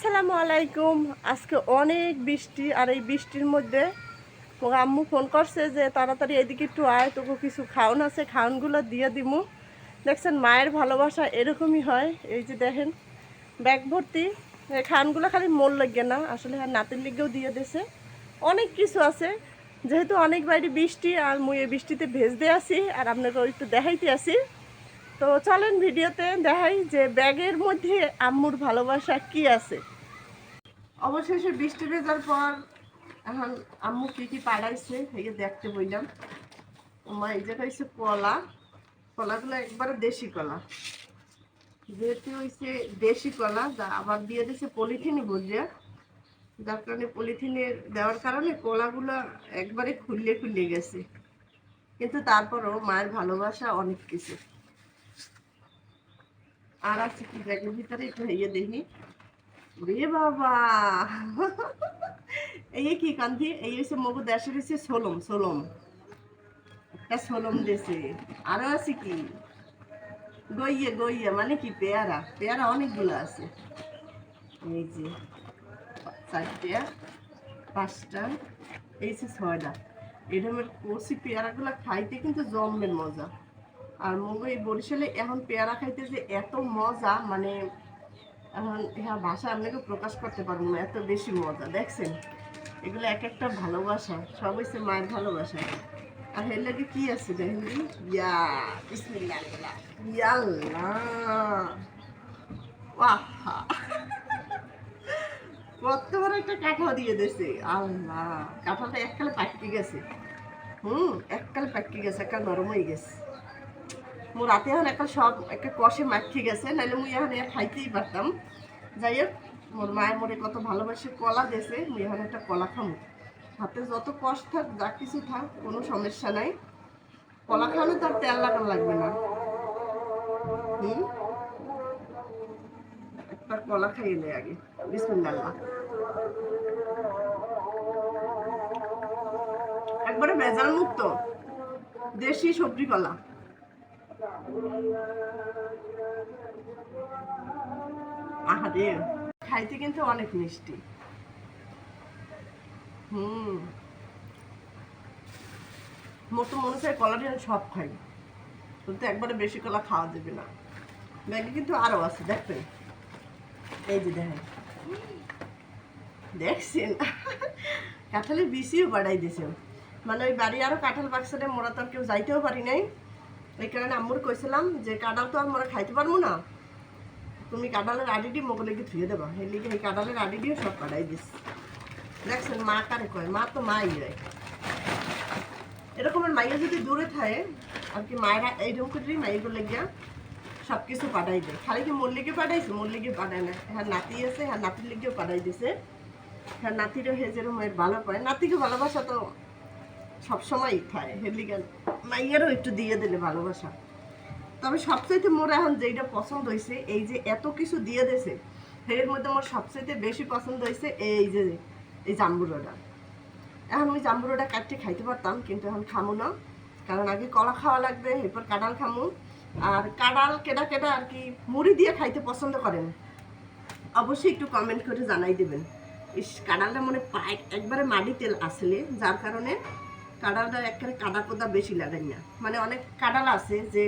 আসসালামু আলাইকুম। আজকে অনেক বৃষ্টি আর এই বৃষ্টির মধ্যে আম্মু ফোন করছে যে তাড়াতাড়ি এদিকে একটু আয়, তোকে কিছু খাওন আছে, খাওনগুলো দিয়ে দিমু। দেখছেন মায়ের ভালোবাসা এরকমই হয়। এই যে দেখেন, ব্যাগ ভর্তি, এই খালি মোল লাগবে না। আসলে আর নাতির লিগেও দিয়ে দিছে। অনেক কিছু আছে। যেহেতু অনেক বাইরে বৃষ্টি, আর মুই এই বৃষ্টিতে ভেজতে আসি আর আপনাকে একটু দেখাইতে আসি তো চলেন ভিডিওতে দেখাই যে ব্যাগের মধ্যে আম্মুর ভালোবাসা কি আছে। অবশেষে বৃষ্টি ভেজার পর এখন আম্মু কি কি পাড়াইছে যে দেখতে বললাম মা এই যে হয়েছে কলা। কলাগুলো একবারে দেশি কলা। যেহেতু হয়েছে দেশি কলা, যা আবার দিয়ে দিয়েছে পলিথিনই বুঝিয়া যার কারণে পলিথিনের দেওয়ার কারণে কলাগুলো একবারে খুললে খুললে গেছে। কিন্তু তারপরও মায়ের ভালোবাসা অনেক কিছু। আর আছে কি ব্যাগের ভিতরে একটু ইয়ে দেখি। রে বাবা! এই কি কান্তি? এই হচ্ছে মগু দেশের হচ্ছে সোলম সোলম। একটা সোলম দেশে। আরও আছে কি? গইয়ে গইয়ে মানে কি পেয়ারা? পেয়ারা অনেকগুলো আছে। এই যে, চারটে, পাঁচটা, এই যে ছয়টা। এরকমের কষি পেয়ারাগুলো খাইতে কিন্তু জম্মের মজা। আর মগু এই বরিশালে এখন পেয়ারা খাইতে যে এত মজা মানে এখন হ্যাঁ ভাষা আপনাকে প্রকাশ করতে পারব না, এত বেশি মজা, দেখছেন? এগুলো এক একটা ভালোবাসা, সব হচ্ছে মায়ের ভালোবাসা। আর এর লাগে কি আছে দেখেন? ইয়া, বিসমিল্লাহ ইয়াল্লাহ। ওয়াহা একটা কাঁঠাল দিয়ে দিয়েছে, আল্লাহ। কাঁঠালটা এককালে পাকিয়ে গেছে। হুম, এককালে পাকিয়ে গেছে একটা নরম হয়ে গেছে। মোর রাতে এখন একটা সব একটা কষে মাখিয়ে গেছে নাহলে মুই এখন খাইতেই পারতাম যাই হোক মোর মায়ের মোরে কত ভালোবাসে কলা দিয়েছে মুই এখন একটা কলা খামু। হাতে যত কষ্ট থাক, যা কিছু থাক, কোনো সমস্যা নাই। কলা খাওয়ালে তার তেল লাগানো লাগবে না। হুম? একবার কলা খাইয়ে নেই আগে। বিসমিল্লাহ। একবারে ভেজাল মুক্ত। দেশি সবজি কলা। আহারে খাইতে কিন্তু অনেক মিষ্টি। হুম। মোর তো মনে চাই কলাটি সব খাই। কিন্তু একবারে বেশি কলা খাওয়া যাবে না। ব্যাগে কিন্তু আরও আছে দেখবেন এই যে দেখেন। দেখছেন? কাঁঠালের বিচিও বাড়াই দিছে মানে ওই বাড়ি আরও কাঁঠাল বাক্সটা মোরা তো আর কেউ যাইতেও পারি নাই। এই কারণে আম্মুর যে কাঁঠাল তো আর মোরা খাইতে পারব না। তুমি কাঁঠালের আডিটি মোগলেকে ধুয়ে দেবা। এই লিগে এই কাঁঠালের আডিটিও সব কাটাই দিস দেখছেন মা কারে কয়, মা তো মাই হয় এরকমের মাইয়া যদি দূরে থাকে আর কি মায়েরা এইরকম করে মাইগুলো গিয়া সব কিছু পাঠাই দেয়। খালি কি মল্লিকে পাঠাইছে মল্লিকে পাঠায় না হ্যাঁ নাতি আছে হ্যাঁ নাতির লিগেও পাঠাই দিছে। হ্যাঁ নাতিরও হে যেরকম ভালো পায় নাতিকে ভালোবাসা তো সবসময়ই খায়। হেলিকে মাইয়ারও একটু দিয়ে দিলে ভালোবাসা। তবে সবচাইতে মোর এখন যেইটা পছন্দ হয়েছে এই যে এত কিছু দিয়ে দিয়েছে এর মধ্যে মোর সবচাইতে বেশি পছন্দ হয়েছে এই যে, এই জাম্বুরোটা। এখন ওই জাম্বুরোটা কাটতে খাইতে পারতাম, কিন্তু এখন খামো না। কারণ আগে কলা খাওয়া লাগবে, এরপর কাঁঠাল খামু। আর কাঁঠাল কেটা কেটা আর কি মুড়ি দিয়ে খাইতে পছন্দ করেন, অবশ্যই একটু কমেন্ট করে জানাই দেবেন। ইস, কাঁঠালটা মনে পায় একবারে মাটি তেল আসলে, যার কারণে কাঁঠালটা একেবারে কাদা কোদা বেশি লাগাই না। মানে অনেক কাঁঠাল আছে যে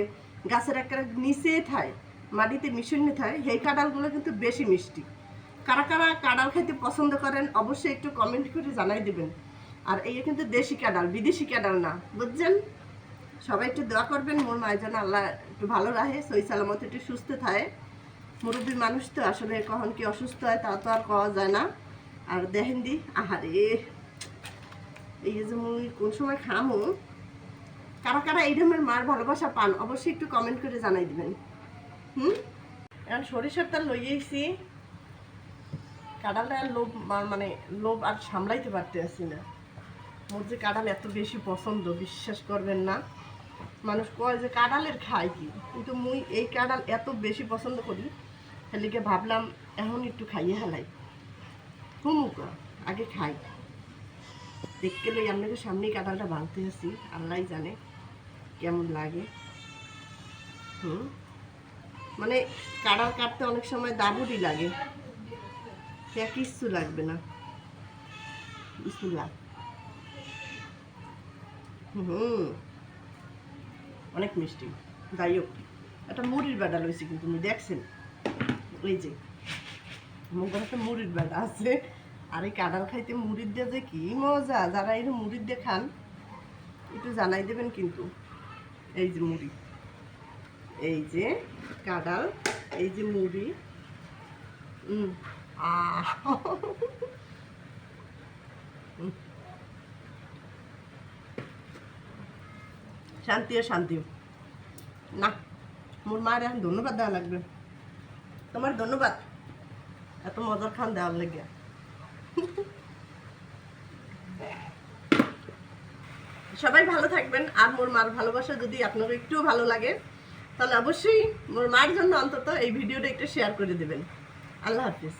গাছের একেবারে নিচে থায়, মাটিতে মিশনে থায়, সেই কাঁঠালগুলো কিন্তু বেশি মিষ্টি। কারা কারা কাঁঠাল খেতে পছন্দ করেন অবশ্যই একটু কমেন্ট করে জানাই দেবেন। আর এই কিন্তু দেশি কাঁঠাল, বিদেশি কাঁঠাল না, বুঝছেন? সবাই একটু দোয়া করবেন, মোর মায়ের জন্য আল্লাহ একটু ভালো রাখে সই সালামত একটু সুস্থ থাকে মুরব্বী মানুষ তো আসলে কখন কি অসুস্থ হয় তা তো আর পাওয়া যায় না। আর দেখেন দি আহারে! এই যে মুই কোন সময় খামো? কারা কারা এই ধরনের মার ভালোবাসা পান, অবশ্যই একটু কমেন্ট করে জানাই দিবেন। হুম? এখন সরিষার তেল লইয়েছি কাঁঠালটা আর লোভ মানে লোভ আর সামলাইতে পারতে আসি না। মোর যে কাঁঠাল এত বেশি পছন্দ, বিশ্বাস করবেন না। মানুষ কয় যে কাঁঠালের খাই কি? কিন্তু মুই এই কাঁঠাল এত বেশি পছন্দ করি সেলিকে ভাবলাম, এখন একটু খাইয়ে হেলাই। হুমুক, আগে খাই। দেখতে লই আপনাকে সামনেই কাঁঠালটা ভাঙতে আসি আল্লাহ জানে কেমন লাগে। হুম? মানে কাঁঠাল কাটতে অনেক সময় দাবুটি লাগে। সে কিচ্ছু লাগবে না। বিসমিল্লাহ। হুম। অনেক মিষ্টি। যাই হোক, একটা মুড়ির বেড়া লইছি কিন্তু তুমি দেখছেন? এই যে, আমার একটা মুড়ির বেড়া আছে। আর এই কাঁঠাল খাইতে মুড়ির দিয়ে যে কি মজা, যারা এই মুড়ির দিয়ে খান, একটু জানাই দেবেন কিন্তু, এই যে মুড়ি, এই যে কাঁঠাল, এই যে মুড়ি। শান্তি শান্তি না, মোর মায়ের এখন ধন্যবাদ দেওয়া লাগবে তোমার ধন্যবাদ, এত মজার খান দেওয়ার লাগে সবাই ভালো থাকবেন। আর মোর মার ভালোবাসা যদি আপনার একটুও ভালো লাগে, তাহলে অবশ্যই মোর মার জন্য অন্তত এই ভিডিওটা একটু শেয়ার করে দেবেন। আল্লাহ হাফিজ।